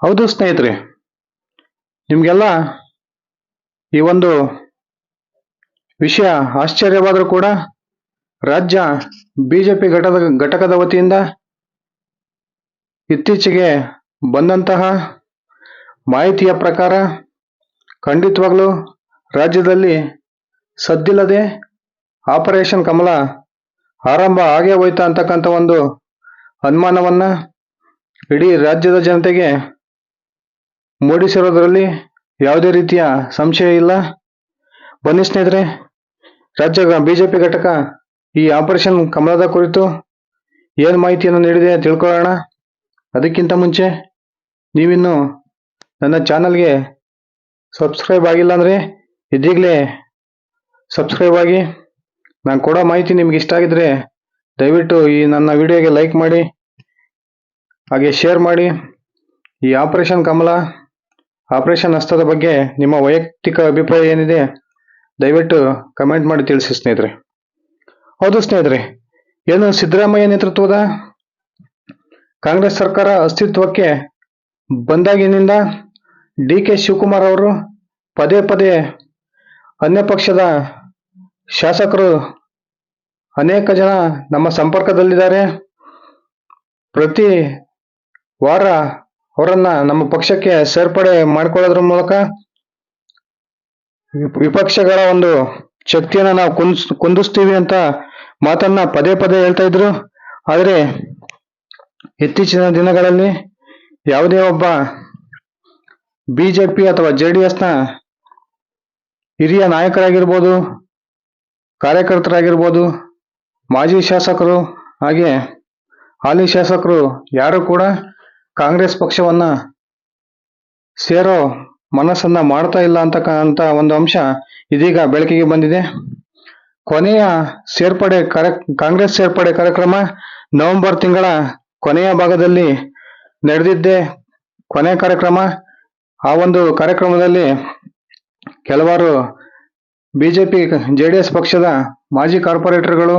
ಹೌದು ಸ್ನೇಹಿತರೆ, ನಿಮಗೆಲ್ಲ ಈ ಒಂದು ವಿಷಯ ಆಶ್ಚರ್ಯವಾದರೂ ಕೂಡ ರಾಜ್ಯ ಬಿಜೆಪಿ ಘಟದ, ಘಟಕದ ವತಿಯಿಂದ ಇತ್ತೀಚೆಗೆ ಬಂದಂತಹ ಮಾಹಿತಿಯ ಪ್ರಕಾರ ಖಂಡಿತವಾಗಲೂ ರಾಜ್ಯದಲ್ಲಿ ಸದ್ದಿಲ್ಲದೆ ಆಪರೇಷನ್ ಕಮಲ ಆರಂಭ ಆಗೇ ಹೋಯ್ತಾ ಅಂತಕ್ಕಂಥ ಒಂದು ಅನುಮಾನವನ್ನು ಇಡೀ ರಾಜ್ಯದ ಜನತೆಗೆ ಮೂಡಿಸಿರೋದ್ರಲ್ಲಿ ಯಾವುದೇ ರೀತಿಯ ಸಂಶಯ ಇಲ್ಲ. ಬನ್ನಿ ಸ್ನೇಹಿತರೆ ರಾಜ್ಯ ಬಿಜೆಪಿ ಘಟಕ ಈ ಆಪರೇಷನ್ ಕಮಲದ ಕುರಿತು ಏನು ಮಾಹಿತಿಯನ್ನು ನೀಡಿದೆ ತಿಳ್ಕೊಳ್ಳೋಣ. ಅದಕ್ಕಿಂತ ಮುಂಚೆ ನೀವಿನ್ನು ನನ್ನ ಚಾನಲ್ಗೆ ಸಬ್ಸ್ಕ್ರೈಬ್ ಆಗಿಲ್ಲ ಅಂದರೆ ಇದೀಗಲೇ ಸಬ್ಸ್ಕ್ರೈಬ್ ಆಗಿ ನಾನು ಕೊಡೋ ಮಾಹಿತಿ ನಿಮ್ಗೆ ಇಷ್ಟ ಆಗಿದ್ರೆ ದಯವಿಟ್ಟು ಈ ನನ್ನ ವಿಡಿಯೋಗೆ ಲೈಕ್ ಮಾಡಿ, ಹಾಗೆ ಶೇರ್ ಮಾಡಿ. ಈ ಆಪರೇಷನ್ ಕಮಲ ಆಪರೇಷನ್ ಹಸ್ತದ ಬಗ್ಗೆ ನಿಮ್ಮ ವೈಯಕ್ತಿಕ ಅಭಿಪ್ರಾಯ ಏನಿದೆ? ದಯವಿಟ್ಟು ಕಮೆಂಟ್ ಮಾಡಿ ತಿಳಿಸಿ ಸ್ನೇಹಿತರೆ. ಹೌದು ಸ್ನೇಹಿತರೆ, ಏನು ಸಿದ್ದರಾಮಯ್ಯ ನೇತೃತ್ವದ? ಕಾಂಗ್ರೆಸ್ ಸರ್ಕಾರ ಅಸ್ತಿತ್ವಕ್ಕೆ ಬಂದಾಗಿನಿಂದ ಡಿ ಕೆ ಶಿವಕುಮಾರ್ ಅವರು ಪದೇ ಪದೇ ಅನ್ಯ ಪಕ್ಷದ ಶಾಸಕರು ಅನೇಕ ಜನ ನಮ್ಮ ಸಂಪರ್ಕದಲ್ಲಿದ್ದಾರೆ. ಪ್ರತಿ ವಾರ ಅವರನ್ನ ನಮ್ಮ ಪಕ್ಷಕ್ಕೆ ಸೇರ್ಪಡೆ ಮಾಡಿಕೊಳ್ಳೋದ್ರ ಮೂಲಕ ವಿಪ್- ವಿಪಕ್ಷಗಳ ಒಂದು ಶಕ್ತಿಯನ್ನ ನಾವು ಕುಂದಿಸ್ ಕುಂದಿಸ್ತೀವಿ ಅಂತ ಮಾತನ್ನ ಪದೇ ಪದೇ ಹೇಳ್ತಾ ಇದ್ರು. ಆದರೆ ಇತ್ತೀಚಿನ ದಿನಗಳಲ್ಲಿ ಯಾವುದೇ ಒಬ್ಬ ಬಿಜೆಪಿ ಅಥವಾ ಜೆ ಡಿ ಎಸ್ನ ಹಿರಿಯ ನಾಯಕರಾಗಿರ್ಬೋದು, ಕಾರ್ಯಕರ್ತರಾಗಿರ್ಬೋದು, ಮಾಜಿ ಶಾಸಕರು ಹಾಗೆ ಹಾಲಿ ಶಾಸಕರು ಯಾರು ಕೂಡ ಕಾಂಗ್ರೆಸ್ ಪಕ್ಷವನ್ನ ಸೇರೋ ಮನಸ್ಸನ್ನ ಮಾಡ್ತಾ ಇಲ್ಲ ಅಂತಕ್ಕಂಥ ಒಂದು ಅಂಶ ಇದೀಗ ಬೆಳಕಿಗೆ ಬಂದಿದೆ. ಕೊನೆಯ ಸೇರ್ಪಡೆ ಕಾರ್ಯ, ಕಾಂಗ್ರೆಸ್ ಸೇರ್ಪಡೆ ಕಾರ್ಯಕ್ರಮ ನವೆಂಬರ್ ತಿಂಗಳ ಕೊನೆಯ ಭಾಗದಲ್ಲಿ ನಡೆದಿದ್ದೆ ಕೊನೆಯ ಕಾರ್ಯಕ್ರಮ. ಆ ಒಂದು ಕಾರ್ಯಕ್ರಮದಲ್ಲಿ ಕೆಲವಾರು ಬಿಜೆಪಿ, ಜೆಡಿಎಸ್ ಪಕ್ಷದ ಮಾಜಿ ಕಾರ್ಪೊರೇಟರ್ಗಳು,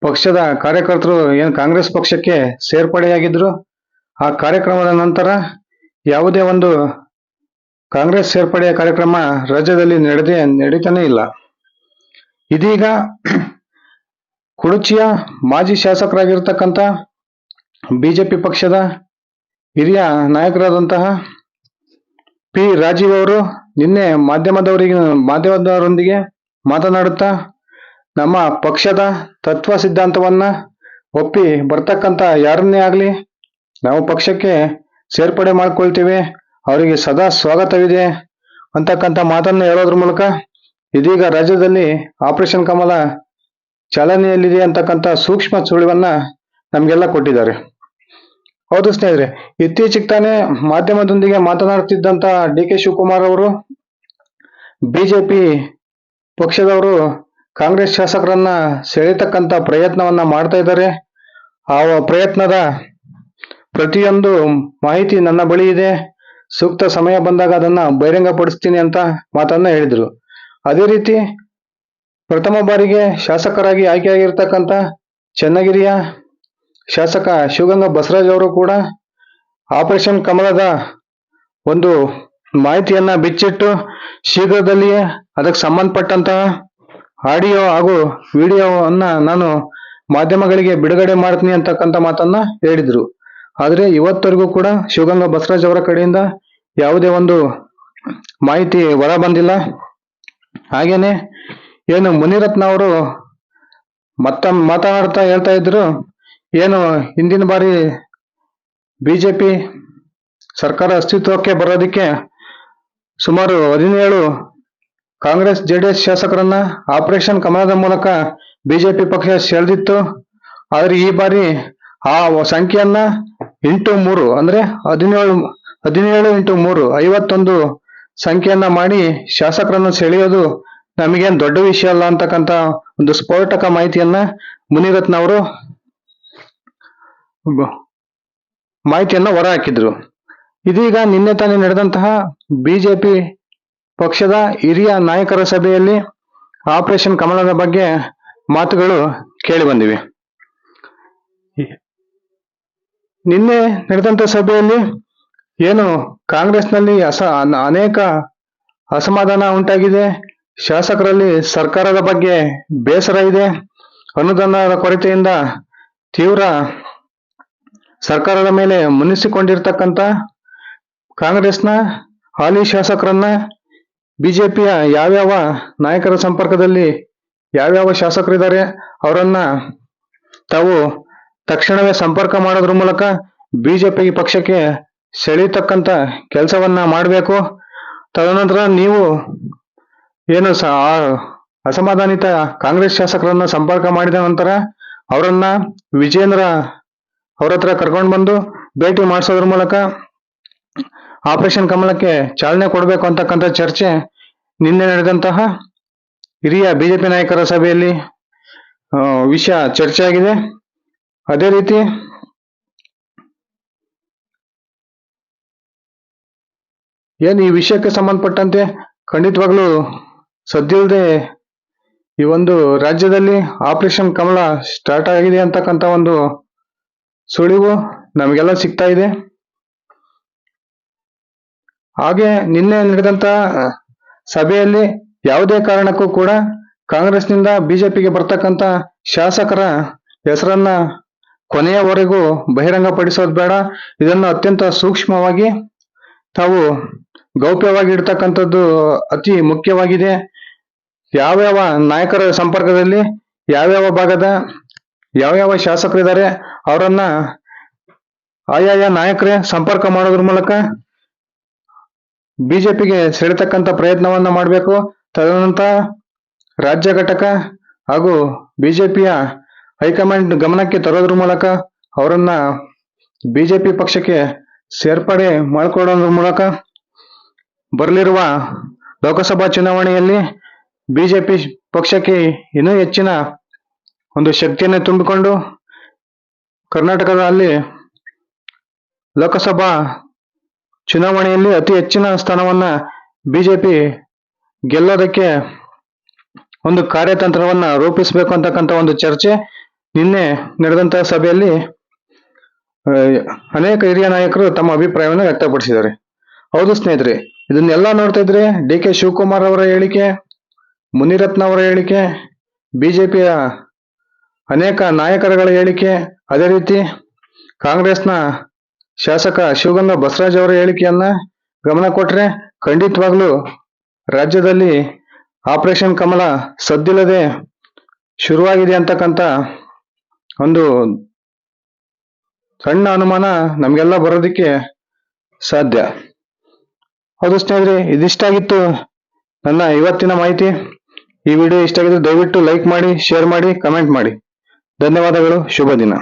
ಪಕ್ಷದ ಕಾರ್ಯಕರ್ತರು, ಏನು ಕಾಂಗ್ರೆಸ್ ಪಕ್ಷಕ್ಕೆ ಸೇರ್ಪಡೆಯಾಗಿದ್ರು. ಆ ಕಾರ್ಯಕ್ರಮದ ನಂತರ ಯಾವುದೇ ಒಂದು ಕಾಂಗ್ರೆಸ್ ಸೇರ್ಪಡೆಯ ಕಾರ್ಯಕ್ರಮ ರಾಜ್ಯದಲ್ಲಿ ನಡೆದೇ ನಡೀತಾನೇ ಇಲ್ಲ. ಇದೀಗ ಕುಡುಚಿಯ ಮಾಜಿ ಶಾಸಕರಾಗಿರ್ತಕ್ಕಂಥ ಬಿಜೆಪಿ ಪಕ್ಷದ ಹಿರಿಯ ನಾಯಕರಾದಂತಹ ಪಿ ರಾಜೀವ್ ಅವರು ನಿನ್ನೆ ಮಾಧ್ಯಮದವರಿಗೆ ಮಾಧ್ಯಮದವರೊಂದಿಗೆ ಮಾತನಾಡುತ್ತಾ ನಮ್ಮ ಪಕ್ಷದ ತತ್ವ ಸಿದ್ಧಾಂತವನ್ನ ಒಪ್ಪಿ ಬರ್ತಕ್ಕಂಥ ಯಾರನ್ನೇ ಆಗಲಿ ನಾವು ಪಕ್ಷಕ್ಕೆ ಸೇರ್ಪಡೆ ಮಾಡ್ಕೊಳ್ತೀವಿ. ಅವರಿಗೆ ಸದಾ ಸ್ವಾಗತವಿದೆ. ಅಂತಕ್ಕಂಥ ಮಾತನ್ನು ಹೇಳೋದ್ರ ಮೂಲಕ ಇದೀಗ ರಾಜ್ಯದಲ್ಲಿ ಆಪರೇಷನ್ ಕಮಲ ಚಾಲನೆಯಲ್ಲಿದೆ ಅಂತಕ್ಕಂಥ ಸೂಕ್ಷ್ಮ ಸುಳಿವನ್ನ ನಮಗೆಲ್ಲ ಕೊಟ್ಟಿದ್ದಾರೆ. ಹೌದು ಸ್ನೇಹಿತರೆ, ಇತ್ತೀಚೆಗೆ ತಾನೇ ಮಾಧ್ಯಮದೊಂದಿಗೆ ಮಾತನಾಡುತ್ತಿದ್ದಂತ ಡಿ ಕೆ ಶಿವಕುಮಾರ್ ಅವರು ಬಿಜೆಪಿ ಪಕ್ಷದವರು ಕಾಂಗ್ರೆಸ್ ಶಾಸಕರನ್ನ ಸೆಳೆತಕ್ಕಂತ ಪ್ರಯತ್ನವನ್ನ ಮಾಡ್ತಾ ಇದ್ದಾರೆ. ಆ ಪ್ರಯತ್ನದ ಪ್ರತಿಯೊಂದು ಮಾಹಿತಿ ನನ್ನ ಬಳಿ ಇದೆ. ಸೂಕ್ತ ಸಮಯ ಬಂದಾಗ ಅದನ್ನ ಬಹಿರಂಗಪಡಿಸ್ತೀನಿ ಅಂತ ಮಾತನ್ನ ಹೇಳಿದ್ರು. ಅದೇ ರೀತಿ ಪ್ರಥಮ ಬಾರಿಗೆ ಶಾಸಕರಾಗಿ ಆಯ್ಕೆಯಾಗಿರ್ತಕ್ಕಂಥ ಚನ್ನಗಿರಿಯ ಶಾಸಕ ಶಿವಗಂಗಾ ಬಸವರಾಜ್ ಅವರು ಕೂಡ ಆಪರೇಷನ್ ಕಮಲದ ಒಂದು ಮಾಹಿತಿಯನ್ನ ಬಿಚ್ಚಿಟ್ಟು ಶೀಘ್ರದಲ್ಲಿಯೇ ಅದಕ್ಕೆ ಸಂಬಂಧಪಟ್ಟಂತಹ ಆಡಿಯೋ ಹಾಗೂ ವಿಡಿಯೋವನ್ನ ನಾನು ಮಾಧ್ಯಮಗಳಿಗೆ ಬಿಡುಗಡೆ ಮಾಡ್ತೀನಿ ಅಂತಕ್ಕಂಥ ಮಾತನ್ನ ಹೇಳಿದ್ರು. ಆದ್ರೆ ಇವತ್ತವರೆಗೂ ಕೂಡ ಶಿವಗಂಗಾ ಬಸವರಾಜ್ ಅವರ ಕಡೆಯಿಂದ ಯಾವುದೇ ಒಂದು ಮಾಹಿತಿ ಹೊರ ಬಂದಿಲ್ಲ. ಹಾಗೇನೆ ಏನು ಮುನಿರತ್ನ ಅವರು ಮತ್ತ ಮಾತನಾಡ್ತಾ ಹೇಳ್ತಾ ಇದ್ರು, ಏನು ಹಿಂದಿನ ಬಾರಿ ಬಿಜೆಪಿ ಸರ್ಕಾರ ಅಸ್ತಿತ್ವಕ್ಕೆ ಬರೋದಕ್ಕೆ ಸುಮಾರು ಹದಿನೇಳು ಕಾಂಗ್ರೆಸ್, ಜೆಡಿಎಸ್ ಶಾಸಕರನ್ನ ಆಪರೇಷನ್ ಕಮಲದ ಮೂಲಕ ಬಿಜೆಪಿ ಪಕ್ಷ ಸೆಳೆದಿತ್ತು. ಆದರೆ ಈ ಬಾರಿ ಆ ಸಂಖ್ಯೆಯನ್ನ ಇಂಟು ಮೂರು ಅಂದ್ರೆ ಹದಿನೇಳು ಹದಿನೇಳು ಇಂಟು ಮೂರು, ಐವತ್ತೊಂದು ಸಂಖ್ಯೆಯನ್ನ ಮಾಡಿ ಶಾಸಕರನ್ನು ಸೆಳೆಯೋದು ನಮಗೇನು ದೊಡ್ಡ ವಿಷಯ ಅಲ್ಲ ಅಂತಕ್ಕಂತ ಒಂದು ಸ್ಫೋಟಕ ಮಾಹಿತಿಯನ್ನ ಮುನಿರತ್ನ ಅವರು ಮಾಹಿತಿಯನ್ನ ಹೊರ ಹಾಕಿದ್ರು ಇದೀಗ ನಿನ್ನೆ ತಾನೇ ನಡೆದಂತಹ ಬಿಜೆಪಿ ಪಕ್ಷದ ಹಿರಿಯ ನಾಯಕರ ಸಭೆಯಲ್ಲಿ ಆಪರೇಷನ್ ಕಮಲದ ಬಗ್ಗೆ ಮಾತುಗಳು ಕೇಳಿ ಬಂದಿವೆ. ನಿನ್ನೆ ನಡೆದಂತ ಸಭೆಯಲ್ಲಿ ಏನು ಕಾಂಗ್ರೆಸ್ನಲ್ಲಿ ಅಸ, ಅನ- ಅನೇಕ ಅಸಮಾಧಾನ ಉಂಟಾಗಿದೆ. ಶಾಸಕರಲ್ಲಿ ಸರ್ಕಾರದ ಬಗ್ಗೆ ಬೇಸರ ಇದೆ. ಅನುದಾನದ ಕೊರತೆಯಿಂದ ತೀವ್ರ ಸರ್ಕಾರದ ಮೇಲೆ ಮುನಿಸಿಕೊಂಡಿರ್ತಕ್ಕಂಥ ಕಾಂಗ್ರೆಸ್ನ ಹಾಲಿ ಶಾಸಕರನ್ನ ಬಿಜೆಪಿಯ ಯಾವ್ಯಾವ ನಾಯಕರ ಸಂಪರ್ಕದಲ್ಲಿ ಯಾವ್ಯಾವ ಶಾಸಕರಿದ್ದಾರೆ ಅವರನ್ನ ತಾವು ತಕ್ಷಣವೇ ಸಂಪರ್ಕ ಮಾಡೋದ್ರ ಮೂಲಕ ಬಿಜೆಪಿ ಪಕ್ಷಕ್ಕೆ ಸೆಳೀತಕ್ಕಂತ ಕೆಲಸವನ್ನ ಮಾಡಬೇಕು. ತದನಂತರ ನೀವು ಏನು ಅಸಮಾಧಾನಿತ ಕಾಂಗ್ರೆಸ್ ಶಾಸಕರನ್ನ ಸಂಪರ್ಕ ಮಾಡಿದ ನಂತರ ಅವರನ್ನ ವಿಜೇಂದ್ರ ಅವ್ರ ಹತ್ರ ಕರ್ಕೊಂಡು ಬಂದು ಭೇಟಿ ಮಾಡಿಸೋದ್ರ ಮೂಲಕ ಆಪರೇಷನ್ ಕಮಲಕ್ಕೆ ಚಾಲನೆ ಕೊಡಬೇಕು ಅಂತಕ್ಕಂಥ ಚರ್ಚೆ ನಿನ್ನೆ ನಡೆದಂತಹ ಹಿರಿಯ ಬಿಜೆಪಿ ನಾಯಕರ ಸಭೆಯಲ್ಲಿ ವಿಷಯ ಚರ್ಚೆ ಆಗಿದೆ ಅದೇ ರೀತಿ ಏನ್ ಈ ವಿಷಯಕ್ಕೆ ಸಂಬಂಧಪಟ್ಟಂತೆ ಖಂಡಿತವಾಗ್ಲೂ ಸದ್ದಿಲ್ಲದೆ ಈ ಒಂದು ರಾಜ್ಯದಲ್ಲಿ ಆಪರೇಷನ್ ಕಮಲ ಸ್ಟಾರ್ಟ್ ಆಗಿದೆ ಅಂತಕ್ಕಂಥ ಒಂದು ಸುಳಿವು ನಮಗೆಲ್ಲ ಸಿಗ್ತಾ ಇದೆ. ಹಾಗೆ ನಿನ್ನೆ ನಡೆದಂತ ಸಭೆಯಲ್ಲಿ ಯಾವುದೇ ಕಾರಣಕ್ಕೂ ಕೂಡ ಕಾಂಗ್ರೆಸ್ನಿಂದ ಬಿಜೆಪಿಗೆ ಬರ್ತಕ್ಕಂತ ಶಾಸಕರ ಹೆಸರನ್ನ ಕೊನೆಯವರೆಗೂ ಬಹಿರಂಗಪಡಿಸೋದು ಬೇಡ. ಇದನ್ನು ಅತ್ಯಂತ ಸೂಕ್ಷ್ಮವಾಗಿ ತಾವು ಗೌಪ್ಯವಾಗಿ ಇಡ್ತಕ್ಕಂಥದ್ದು ಅತಿ ಮುಖ್ಯವಾಗಿದೆ. ಯಾವ್ಯಾವ ನಾಯಕರ ಸಂಪರ್ಕದಲ್ಲಿ, ಯಾವ್ಯಾವ ಭಾಗದ, ಯಾವ್ಯಾವ ಶಾಸಕರಿದ್ದಾರೆ, ಅವರನ್ನ ಆಯಾಯ ನಾಯಕರೇ ಸಂಪರ್ಕ ಮಾಡೋದ್ರ ಮೂಲಕ ಬಿಜೆಪಿಗೆ ಸೆಳೆತಕ್ಕಂಥ ಪ್ರಯತ್ನವನ್ನ ಮಾಡಬೇಕು. ತದನಂತರ ರಾಜ್ಯ ಘಟಕ ಹಾಗೂ ಬಿಜೆಪಿಯ ಹೈಕಮಾಂಡ್ ಗಮನಕ್ಕೆ ತರೋದ್ರ ಮೂಲಕ ಅವರನ್ನ ಬಿಜೆಪಿ ಪಕ್ಷಕ್ಕೆ ಸೇರ್ಪಡೆ ಮಾಡಿಕೊಡೋದ್ರ ಮೂಲಕ ಬರಲಿರುವ ಲೋಕಸಭಾ ಚುನಾವಣೆಯಲ್ಲಿ ಬಿಜೆಪಿ ಪಕ್ಷಕ್ಕೆ ಇನ್ನೂ ಹೆಚ್ಚಿನ ಒಂದು ಶಕ್ತಿಯನ್ನು ತುಂಬಿಕೊಂಡು ಕರ್ನಾಟಕದಲ್ಲಿ ಲೋಕಸಭಾ ಚುನಾವಣೆಯಲ್ಲಿ ಅತಿ ಹೆಚ್ಚಿನ ಸ್ಥಾನವನ್ನ ಬಿಜೆಪಿ ಗೆಲ್ಲೋದಕ್ಕೆ ಒಂದು ಕಾರ್ಯತಂತ್ರವನ್ನ ರೂಪಿಸಬೇಕು ಅಂತಕ್ಕಂಥ ಒಂದು ಚರ್ಚೆ ನಿನ್ನೆ ನಡೆದಂತಹ ಸಭೆಯಲ್ಲಿ ಅನೇಕ ಹಿರಿಯ ನಾಯಕರು ತಮ್ಮ ಅಭಿಪ್ರಾಯವನ್ನು ವ್ಯಕ್ತಪಡಿಸಿದ್ದಾರೆ. ಹೌದು ಸ್ನೇಹಿತರೆ, ಇದನ್ನೆಲ್ಲ ನೋಡ್ತಾ ಇದ್ರೆ ಡಿ ಕೆ ಶಿವಕುಮಾರ್ ಅವರ ಹೇಳಿಕೆ, ಮುನಿರತ್ನ ಅವರ ಹೇಳಿಕೆ, ಬಿಜೆಪಿಯ ಅನೇಕ ನಾಯಕರುಗಳ ಹೇಳಿಕೆ, ಅದೇ ರೀತಿ ಕಾಂಗ್ರೆಸ್ನ ಶಾಸಕ ಶಿವಗಂಗಾ ಬಸವರಾಜ್ ಅವರ ಹೇಳಿಕೆಯನ್ನ ಗಮನ ಕೊಟ್ರೆ ಖಂಡಿತವಾಗ್ಲೂ ರಾಜ್ಯದಲ್ಲಿ ಆಪರೇಷನ್ ಕಮಲ ಸದ್ದಿಲ್ಲದೆ ಶುರುವಾಗಿದೆ ಅಂತಕ್ಕಂಥ ಒಂದು ಸಣ್ಣ ಅನುಮಾನ ನಮಗೆಲ್ಲ ಬರೋದಕ್ಕೆ ಸಾಧ್ಯ. ಹೌದು ಸ್ನೇಹಿತರೆ, ಇದಿಷ್ಟಾಗಿತ್ತು ನನ್ನ ಇವತ್ತಿನ ಮಾಹಿತಿ. ಈ ವಿಡಿಯೋ ಇಷ್ಟ ಆಗಿದ್ರೆ ದಯವಿಟ್ಟು ಲೈಕ್ ಮಾಡಿ, ಶೇರ್ ಮಾಡಿ, ಕಮೆಂಟ್ ಮಾಡಿ. ಧನ್ಯವಾದಗಳು, ಶುಭ ದಿನ.